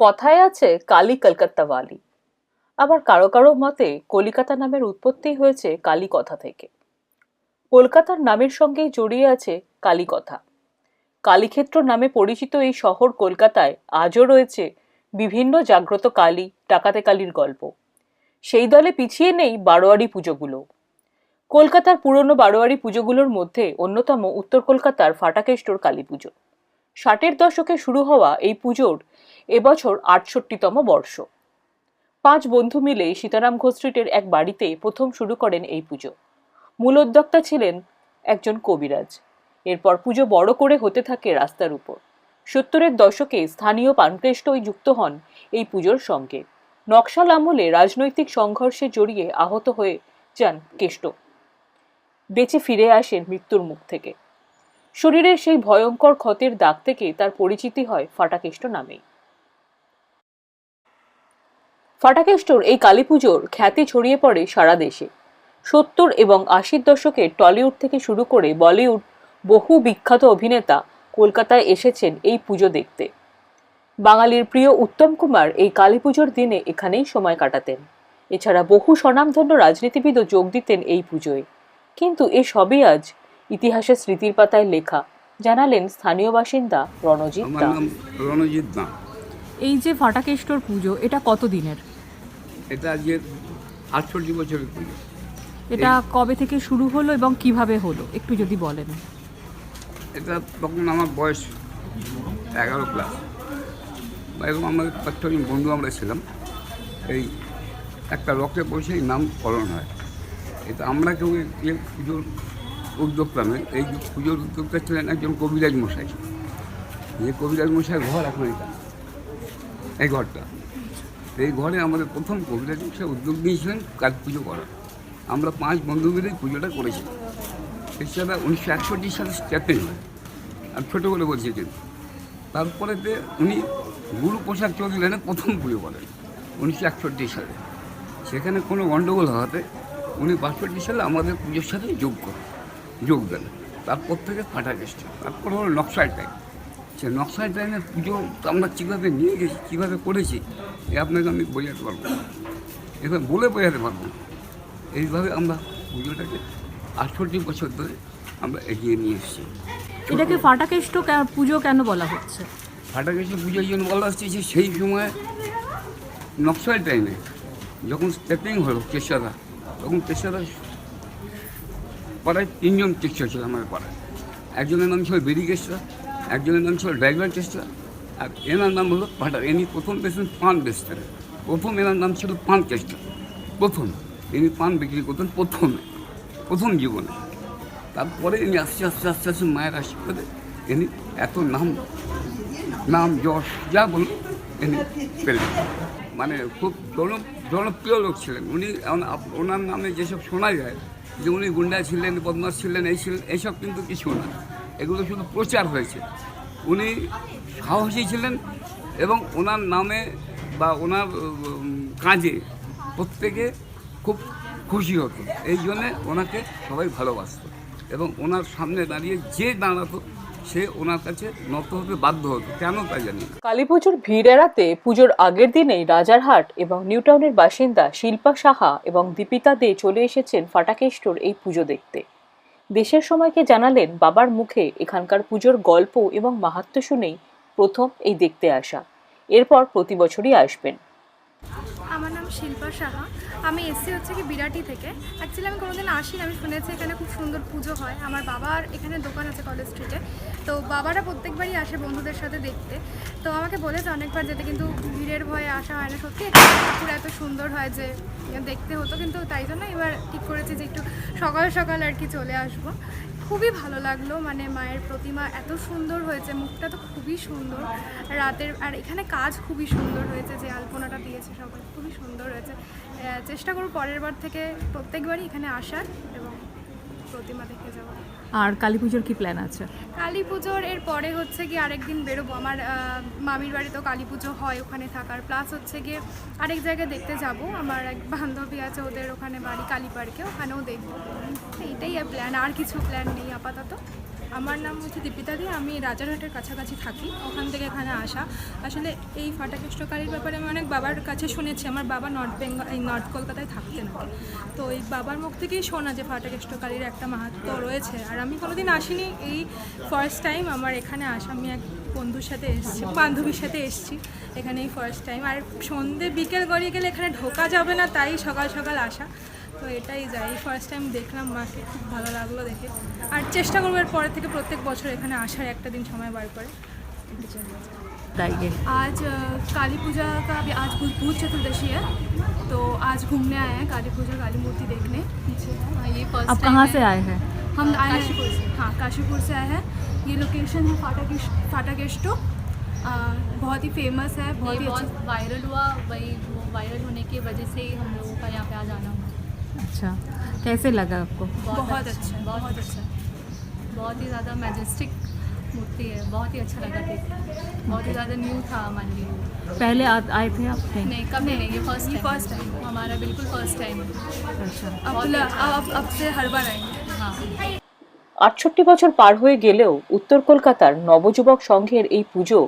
কথায় আছে, কালী কলকাতাওয়ালি আবার কারও কারও মতে, কলিকাতা নামের উৎপত্তি হয়েছে কালী কথা থেকে। কলকাতার নামের সঙ্গেই জড়িয়ে আছে কালী কথা কালীক্ষেত্র নামে পরিচিত এই শহর কলকাতায় আজও রয়েছে বিভিন্ন জাগ্রত কালী, ডাকাতে কালীর গল্প। সেই দলে পিছিয়ে নেই বারোয়ারি পুজোগুলো। কলকাতার পুরনো বারোয়ারি পুজোগুলোর মধ্যে অন্যতম উত্তর কলকাতার ফাটাকেষ্টর কালী পুজো। ষাটের দশকে শুরু হওয়া এই পুজোর এবছর আটষট্টিতম বর্ষ। পাঁচ বন্ধু মিলে সীতারাম ঘোষ স্ট্রিটের এক বাড়িতে প্রথম শুরু করেন এই পুজো। মূল উদ্যোক্তা ছিলেন একজন কবিরাজ। এরপর পুজো বড় করে হতে থাকে রাস্তার উপর। সত্তরের দশকে স্থানীয় পানক্রেষ্টই যুক্ত হন এই পুজোর সঙ্গে। নকশাল আমলে রাজনৈতিক সংঘর্ষে জড়িয়ে আহত হয়ে যান কেষ্ট। বেঁচে ফিরে আসেন মৃত্যুর মুখ থেকে। শরীরের সেই ভয়ঙ্কর ক্ষতের দাগ থেকে তার পরিচিতি হয় ফাটাকেষ্ট নামেই। ফাটাকেষ্টর এই কালী পুজোর খ্যাতি ছড়িয়ে পড়ে সারা দেশে। সত্তর এবং আশির দশকে টলিউড থেকে শুরু করে বলিউড বহু বিখ্যাত অভিনেতা কলকাতায় এসেছেন এই পুজো দেখতে। বাঙালির প্রিয় উত্তম কুমার এই কালী পুজোর দিনে এখানেই সময় কাটাতেন। এছাড়া বহু স্বনামধন্য রাজনীতিবিদও যোগ দিতেন এই পুজোয়। কিন্তু এ সবই আজ ইতিহাসের স্মৃতির পাতায় লেখা। জানালেন স্থানীয় বাসিন্দা রণজিৎ নাম রণজিৎ না এই যে ফাটাকেষ্টর পুজো এটা কত দিনের এটা আজকে আটষট্টি বছরের পুজো। এটা কবে থেকে শুরু হলো এবং কীভাবে হলো? একটু যদি বলেন। এটা তখন আমার বয়স এগারো ক্লাস এবং আমাদের পাঁচজন বন্ধু আমরা ছিলাম। এই একটা রকে বসে এই নামকরণ হয়। এটা আমরা কেউ পুজোর উদ্যোক্তা নয় এই পুজোর উদ্যোক্তা ছিলেন একজন কবিরাজ মশাই। যে কবিরাজ মশাইয়ের ঘর এখন এটা। এই ঘরটা। এই ঘরে আমাদের প্রথম কবিরাজ মশাই উদ্যোগ নিয়েছিলেন কাজ পুজো করার। আমরা পাঁচ বন্ধু মিলেই পুজোটা করেছিলাম এছাড়া উনিশশো একষট্টি সালে স্ট্যাপেন হয়। আর ছোটো বলে বলছি কিন্তু তারপরেতে উনি গুরু প্রসাদ চৌধুরী প্রথম পুজো করেন উনিশশো একষট্টি সালে। সেখানে কোনো গণ্ডগোল হওয়াতে উনি বাষট্টি সালে আমাদের পুজোর সাথে যোগ করেন, যোগ দেন। তারপর থেকে ফাটা গেছে তারপর হলো নকশাল টাইম সে নকশাল টাইমে পুজো আমরা কীভাবে নিয়ে গেছি কীভাবে করেছি এ আপনাকে আমি বোঝাতে পারব না। এবার বলে বোঝাতে পারব না। এইভাবে আমরা পুজোটাকে আটষট্টি বছর ধরে আমরা এগিয়ে নিয়ে এসেছি। এটাকে ফাটাকেষ্ট পুজো কেন বলা হচ্ছে? ফাটাকেশে পুজোর জন্য বলা হচ্ছে যে সেই সময় নকশাল টাইমে যখন স্টেপিং হলো কেশারা তখন কেশাদা পাড়ায় তিনজন টিচার ছিল আমার পাড়ায়। একজনের নাম ছিল বেরি কেশরা একজনের নাম ছিল ড্রাইভার কেশরা আর এনার নাম হলো ফাটা ইনি প্রথম পেয়েছেন পান বেচতেন প্রথম এনার নাম ছিল পান কেশরা প্রথম। ইনি পান বিক্রি করতেন প্রথমে। প্রথম জীবনে। তারপরে ইনি আস্তে আস্তে আস্তে আস্তে মায়ের আশীর্বাদে ইনি এত নাম নাম, যশ, যা বলুন, ইনি পেলেন। মানে খুব জন জনপ্রিয় লোক ছিলেন। উনি ওনার নামে যেসব শোনা যায়, যে উনি গুন্ডা ছিলেন বদমাস ছিলেন, এই ছিলেন এইসব কিন্তু কিছু না। এগুলো শুধু প্রচার হয়েছে। উনি সাহসী ছিলেন এবং ওনার নামে বা ওনার কাজে প্রত্যেকে খুব খুশি হতো। এই জন্যে ওনাকে সবাই ভালোবাসতো এবং ওনার সামনে দাঁড়িয়ে যে দাঁড়াতো, সে ওনার কাছে নত হতে বাধ্য হতো। কেন তা জানি কালী পুজোর ভিড় এড়াতে পুজোর আগের দিনেই রাজারহাট এবং নিউটাউনের বাসিন্দা শিল্পা সাহা এবং দীপিতা দে চলে এসেছেন ফাটাকেষ্টর এই পুজো দেখতে। দেশের সময়কে জানালেন বাবার মুখে এখানকার পুজোর গল্প এবং মাহাত্ম শুনেই প্রথম এই দেখতে আসা। এরপর প্রতি বছরই আসবেন। আমার নাম শিল্পা সাহা। আমি এসছি হচ্ছে কি বিরাটি থেকে। অ্যাকচুয়ালি আমি কোনোদিন আসি না আমি শুনেছি এখানে খুব সুন্দর পুজো হয়। আমার বাবার এখানে দোকান আছে কলেজ স্ট্রিটে তো বাবারা প্রত্যেকবারই আসে বন্ধুদের সাথে দেখতে। তো আমাকে বলেছে অনেকবার যেতে, কিন্তু ভিড়ের ভয়ে আসা হয় না সত্যি। ঠাকুর এত সুন্দর হয় যে, দেখতে হতো, কিন্তু তাই জন্য এবার ঠিক করেছি যে একটু সকাল সকাল আর কি চলে আসব। খুবই ভালো লাগল। মানে মায়ের প্রতিমা এত সুন্দর হয়েছে, মুখটা তো খুবই সুন্দর। রাতের, আর এখানে কাজ খুবই সুন্দর হয়েছে, যে আলপনাটা দিয়েছে সবাই, খুবই সুন্দর হয়েছে। চেষ্টা করব পরের বার থেকে প্রত্যেকবারই এখানে আসার এবং প্রতিমা দেখে যাওয়ার আর কালী পুজোর কি প্ল্যান আছে? কালী পুজোর এর পরে হচ্ছে কি আরেকদিন বেরোবো। আমার মামির বাড়িতেও কালী পুজো হয় ওখানে থাকার। প্লাস হচ্ছে গিয়ে আরেক জায়গায় দেখতে যাব। আমার এক বান্ধবী আছে ওদের ওখানে বাড়ি কালী পার্কে ওখানেও দেখব। এইটাই প্ল্যান আর কিছু প্ল্যান নেই আপাতত। আমার নাম হচ্ছে দীপিতা দি। আমি রাজারহাটের কাছাকাছি থাকি। ওখান থেকে এখানে আসা। আসলে এই ফাটাকেষ্টকারীর ব্যাপারে আমি অনেক বাবার কাছে শুনেছি। আমার বাবা নর্থ বেঙ্গল এই নর্থ কলকাতায় থাকতেন তো এই বাবার মুখ থেকেই শোনা যে ফাটাকেষ্টকারীর একটা মাহাত্ম রয়েছে আর আমি কোনোদিন আসিনি এই ফার্স্ট টাইম আমার এখানে আসা আমি এক বন্ধুর সাথে এসেছি বান্ধবীর সাথে এসেছি এখানে এই ফার্স্ট টাইম আর সন্ধে বিকেল গড়িয়ে গেলে এখানে ঢোকা যাবে না তাই সকাল সকাল আসা তো এটাই যাই ফার্স্ট টাইম দেখলাম মাকে খুব ভালো লাগলো দেখে আর চেষ্টা করবো এর পরে থেকে প্রত্যেক বছর এখানে আসার একটা দিন সময় বার করে बताइए आज अ, काली पूजा का अभी आज भूत भूत चतुर्दशी है तो आज घूमने आए हैं काली पूजा काली मूर्ति देखने। पीछे है। ये फ़र्स्ट आप कहाँ से आए हैं? हम आए काशीपुर से। हाँ काशीपुर से आए हैं। ये लोकेशन है फाटा फाटा गेस्टो अ, बहुत ही फ़ेमस है बहुत ही अच्छा बहुत वायरल हुआ वही वो वायरल होने की वजह से ही हम लोगों का यहाँ पे आ जाना हुआ। अच्छा। कैसे लगा आपको? बहुत अच्छा, बहुत अच्छा। बहुत ही ज़्यादा मैजेस्टिक मूर्ति है बहुत ही अच्छा लगा देख के। बहुत ही ज़्यादा न्यू था हमारे लिए पहले आ, आए थे आप नहीं नहीं कभी नहीं ये फर्स्ट ये टाइम first time। हमारा बिल्कुल फर्स्ट टाइम है अच्छा अब बहुत ल- अच्छा। अब अब से हर बार आएंगे हाँ আটষট্টি বছর পার হয়ে গেলেও উত্তর কলকাতার নবযুবক সংঘের এই পুজো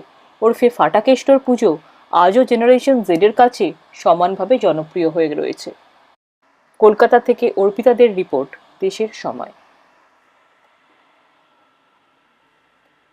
ওরফে ফাটাকেষ্টর পুজো আজও জেনারেশন জেডের কাছে সমানভাবে জনপ্রিয় হয়ে রয়েছে কলকাতা থেকে অর্পিতাদের রিপোর্ট দেশের সময়